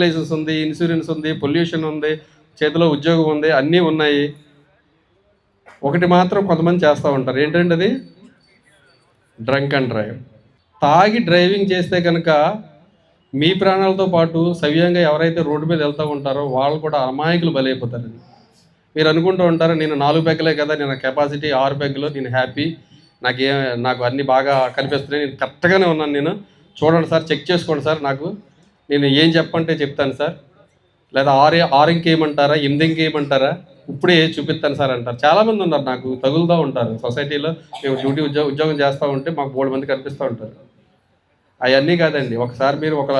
Licence ఉంది insurance ఉంది pollution ఉంది చేతిలో ఉద్యోగం ఉంది అన్నీ ఉన్నాయి. ఒకటి మాత్రం కొంతమంది చేస్తూ ఉంటారు. ఏంటంటే అది? Drunk and drive. తాగి డ్రైవింగ్ చేస్తే కనుక మీ ప్రాణాలతో పాటు సవ్యంగా ఎవరైతే రోడ్డు మీద వెళ్తూ ఉంటారో వాళ్ళు కూడా అమాయకులు బలైపోతారండి మీరు అనుకుంటూ ఉంటారు నేను నాలుగు పెగ్గలే కదా నేను కెపాసిటీ ఆరు పెగ్గలు నేను హ్యాపీ నాకే నాకు అన్నీ బాగా కనిపిస్తున్నాయి నేను కరెక్ట్గానే ఉన్నాను నేను. చూడండి సార్ చెక్ చేసుకోండి సార్ నాకు. నేను ఏం చెప్పంటే చెప్తాను సార్. లేదా ఆరు ఆరు ఇంకేయమంటారా ఎనిమిది ఇప్పుడే చూపిస్తాను సార్ అంటారు. చాలామంది ఉన్నారు నాకు తగులుతూ ఉంటారు. సొసైటీలో మేము డ్యూటీ ఉద్యోగం ఉద్యోగం చేస్తూ ఉంటే మాకు మూడు మంది కనిపిస్తూ ఉంటారు. అవన్నీ కాదండి. ఒకసారి మీరు ఒక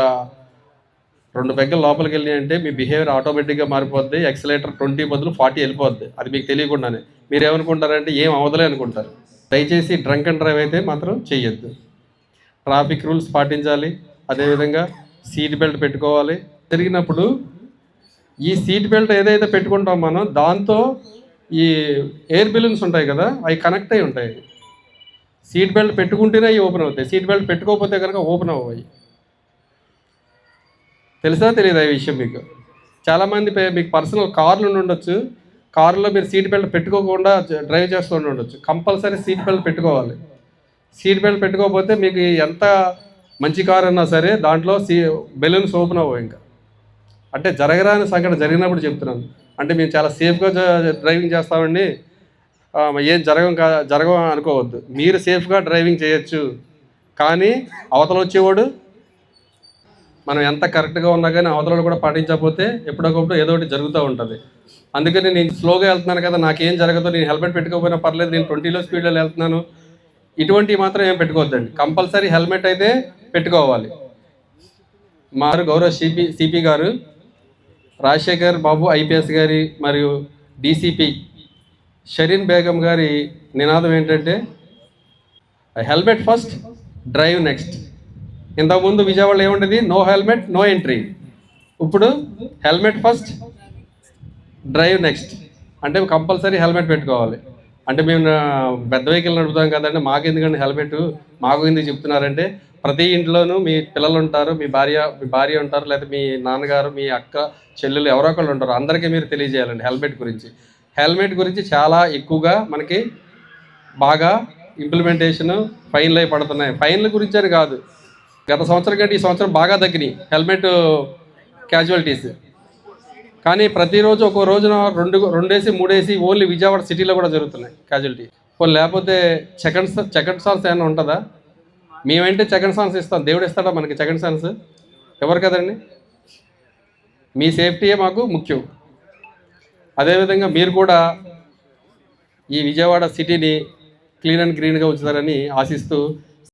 రెండు పెగ్గల లోపలికి వెళ్ళి అంటే మీ బిహేవియర్ ఆటోమేటిక్గా మారిపోద్ది ఎక్సలేటర్ ట్వంటీ బదులు ఫార్టీ వెళ్ళిపోద్ది. అది మీకు తెలియకుండానే. మీరు ఏమనుకుంటారంటే ఏం అవదలే అనుకుంటారు. దయచేసి డ్రంక్ అండ్ డ్రైవ్ అయితే మాత్రం చేయొద్దు ట్రాఫిక్ రూల్స్ పాటించాలి. అదేవిధంగా సీట్ బెల్ట్ పెట్టుకోవాలి. తిరిగినప్పుడు ఈ సీట్ బెల్ట్ ఏదైతే పెట్టుకుంటాం మనం దాంతో ఈ ఎయిర్ బెలూన్స్ ఉంటాయి కదా అవి కనెక్ట్ అయి ఉంటాయి. సీట్ బెల్ట్ పెట్టుకుంటేనే అవి ఓపెన్ అవుతాయి. సీట్ బెల్ట్ పెట్టుకోకపోతే కనుక ఓపెన్ అవ్వయి తెలుసా తెలియదా ఈ విషయం మీకు? చాలామంది పే- మీకు పర్సనల్ కార్లు ఉండొచ్చు. కారులో మీరు సీట్ బెల్ట్ పెట్టుకోకుండా డ్రైవ్ చేస్తూ ఉండొచ్చు. కంపల్సరీ సీట్ బెల్ట్ పెట్టుకోవాలి. సీట్ బెల్ట్ పెట్టుకోకపోతే మీకు ఎంత మంచి కారు అన్నా సరే దాంట్లో సీ బెలూన్స్ ఓపెన్ అవ్వవు ఇంకా. అంటే జరగరాని సంఘటన జరిగినప్పుడు చెప్తున్నాను. అంటే మేము చాలా సేఫ్గా డ్రైవింగ్ చేస్తామండి. ఏం జరగం కా జరగం అనుకోవద్దు. మీరు సేఫ్గా డ్రైవింగ్ చేయొచ్చు. కానీ అవతల వచ్చేవాడు మనం ఎంత కరెక్ట్గా ఉన్నా కానీ అవతల కూడా పాటించకపోతే ఎప్పుడొకప్పుడు ఏదో ఒకటి జరుగుతూ ఉంటుంది. అందుకని నేను స్లోగా వెళ్తున్నాను కదా నాకేం జరగదు నేను హెల్మెట్ పెట్టుకోకపోయినా పర్లేదు నేను ట్వంటీలో స్పీడ్లో వెళ్తున్నాను. ఇటువంటివి మాత్రం ఏం పెట్టుకోవద్దండి. కంపల్సరీ హెల్మెట్ అయితే పెట్టుకోవాలి. మారు గౌరవ సిపి సిపి గారు రాజశేఖర్ బాబు ఐపీఎస్ గారి మరియు డీసీపీ షరీన్ బేగం గారి నినాదం ఏంటంటే హెల్మెట్ ఫస్ట్ డ్రైవ్ నెక్స్ట్ ఇంతకుముందు విజయవాడలో ఏముండేది? నో హెల్మెట్ నో ఎంట్రీ ఇప్పుడు హెల్మెట్ ఫస్ట్ డ్రైవ్ నెక్స్ట్ అంటే కంపల్సరీ హెల్మెట్ పెట్టుకోవాలి. అంటే మేము పెద్ద వెహికల్ నడుపుతాం కదండి మాకు ఎందుకంటే హెల్మెట్? మాకు ఎందుకు చెప్తున్నారంటే ప్రతి ఇంట్లోనూ మీ పిల్లలు ఉంటారు మీ భార్య మీ భార్య ఉంటారు లేదా మీ నాన్నగారు మీ అక్క చెల్లెలు ఎవరో ఒకళ్ళు ఉంటారు. అందరికీ మీరు తెలియజేయాలండి హెల్మెట్ గురించి. హెల్మెట్ గురించి చాలా ఎక్కువగా మనకి బాగా ఇంప్లిమెంటేషన్ ఫైన్లు అయి పడుతున్నాయి. ఫైన్ల గురించి అని కాదు గత సంవత్సరం కంటే ఈ సంవత్సరం బాగా తగ్గినాయి హెల్మెట్ క్యాజువాలిటీస్ కానీ ప్రతిరోజు ఒక్కో రోజున రెండు రెండేసి మూడేసి ఓన్లీ విజయవాడ సిటీలో కూడా జరుగుతున్నాయి క్యాజువల్టీ పోనీ లేకపోతే సెకండ్ సెకండ్ సాన్స్ ఏమైనా ఉంటుందా? మేమంటే సెకండ్ సాన్స్ ఇస్తాం? దేవుడు ఇస్తాడా మనకి సెకండ్ సాన్స్ ఎవరు కదండి? మీ సేఫ్టీయే మాకు ముఖ్యం. అదేవిధంగా మీరు కూడా ఈ విజయవాడ సిటీని క్లీన్ అండ్ గ్రీన్గా ఉంచుతారని ఆశిస్తూ